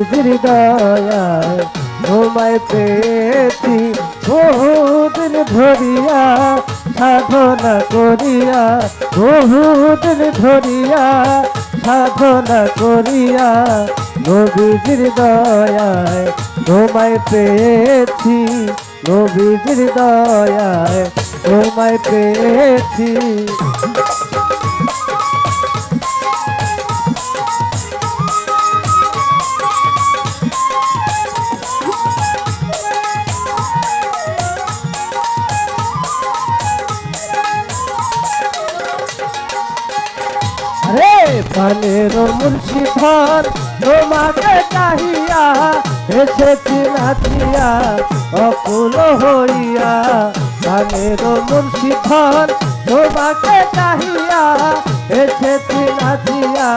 হৃদয়ায় তোমায় পেয়েছি। বহুদিন ধরিয়া, সাধনা করিয়া বহুদিন ধরিয়া, সাধনা করিয়া নবীজির দয়ায় তোমায় পেয়েছি। নবীজির দয়ায় তোমায় পেয়েছি। রে পানের মুর্শিদার তোমাকে চাহিয়া এসেছি নাচিয়া অকুল হইয়া। পানের মুর্শিদার তোমাকে চাহিয়া এসেছি নাচিয়া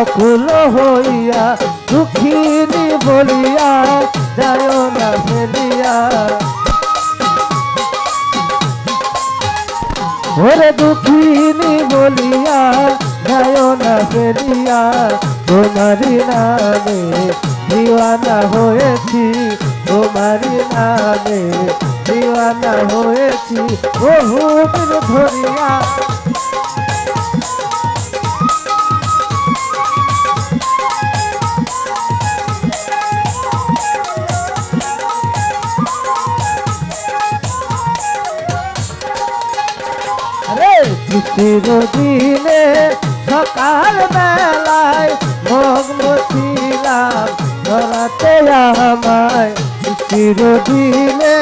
অকুল হইয়া। দুঃখিনী বলিয়া যায় না ফেলিয়া। ওরে দুঃখিনী বলিয়া ফেরিয়া তোমারি নামে দিওয়ানা হয়েছি তোমারি নামে দিওয়ানা হয়েছি বহুদিন ধরিয়া। রে চিঠির দিনে সকাল বেলায় মগ্ন ছিলাম। ধরাতে আমায় চিঠির দিনে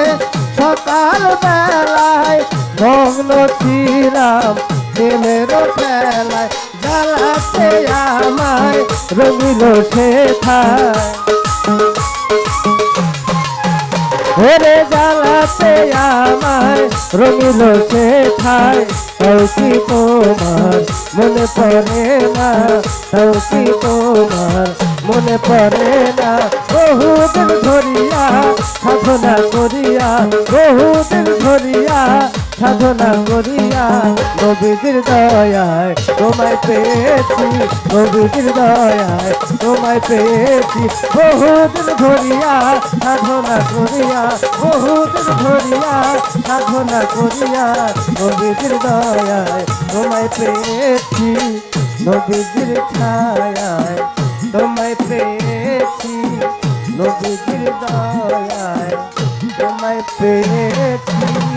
সকাল বেলায় মগ্ন ছিলাম। দিনের বেলায় জ্বালাতে আমায় রঙিল সে ওরে জ্বালাতে আমায় রঙিল সে ঠাই তাও কি তোমার? মনে পড়ে না, তাও কি তোমার? মনে পড়ে না, বহুদিন ধরিয়া সাধনা করিয়া, বহুদিন ধরিয়া সাধনা করিয়া নবীজির দয়ায়, তোমায় পেয়েছি, নবীজির দয়ায়, তোমায় পেয়েছি। বহুদিন ধরিয়া সাধনা করিয়া, বহুদিন ধরিয়া সাধনা করিয়া নবীজির দয়ায়, তোমায় পেয়েছি। নবীজির ছায়ায়, তোমায় পেয়েছি। নবীজির দয়ায়, তোমায় পেয়েছি।